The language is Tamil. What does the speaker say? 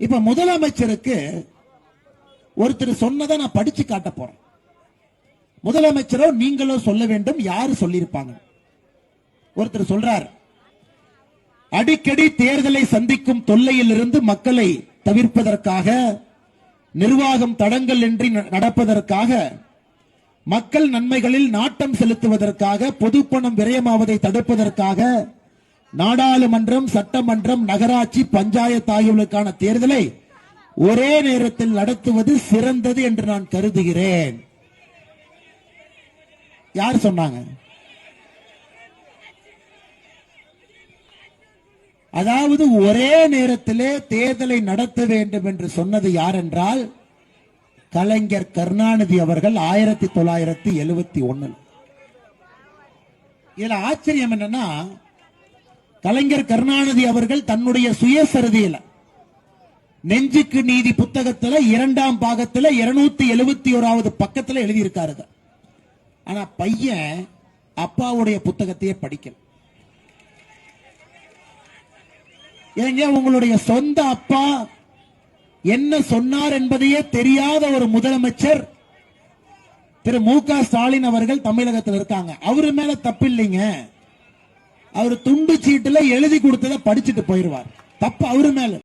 இப்ப முதலமைச்சருக்கு ஒருத்தர் சொன்னதை நான் படிச்சு காட்ட போறேன். முதலமைச்சரோ நீங்களோ சொல்ல வேண்டும் யாரு சொல்லியிருப்பாங்க? ஒருத்தர் சொல்றார் அடிக்கடி தேர்தலை சந்திக்கும் தொல்லையிலிருந்து மக்களை தவிர்ப்பதற்காக நிர்வாகம் தடங்கள் இன்றி ந- நடப்பதற்காக மக்கள் நன்மைகளில் நாட்டம் செலுத்துவதற்காக பொதுப்பணம் விரயமாவதை தடுப்பதற்காக நாடாளுமன்றம் சட்டமன்றம் நகராட்சி பஞ்சாயத்து ஆகியவர்களுக்கான தேர்தலை ஒரே நேரத்தில் நடத்துவது சிறந்தது என்று நான் கருதுகிறேன். யார் சொன்னாங்க? அதாவது ஒரே நேரத்திலே தேர்தலை நடத்த வேண்டும் என்று சொன்னது யார் என்றால் கலைஞர் கருணாநிதி அவர்கள் ஆயிரத்தி தொள்ளாயிரத்தி எழுபத்தி ஒன்னு இதுல ஆச்சரியம் என்னன்னா கலைஞர் கருணாநிதி அவர்கள் தன்னுடைய சுயசரிதியில நெஞ்சுக்கு நீதி புத்தகத்துல இரண்டாம் பாகத்துல இருநூத்தி எழுபத்தி ஓராவது பக்கத்துல எழுதியிருக்காருங்க. ஆனா பையன் அப்பாவுடைய புத்தகத்தையே படிக்கல. ஏங்க உங்களுடைய சொந்த அப்பா என்ன சொன்னார் என்பதையே தெரியாத ஒரு முதலமைச்சர் திரு மு க ஸ்டாலின் அவர்கள் தமிழகத்தில் இருக்காங்க. அவரு மேல தப்பு இல்லைங்க அவர் துண்டு சீட்டுல எழுதி கொடுத்ததை படிச்சுட்டு போயிருவார் தப்பு அவரு மேல.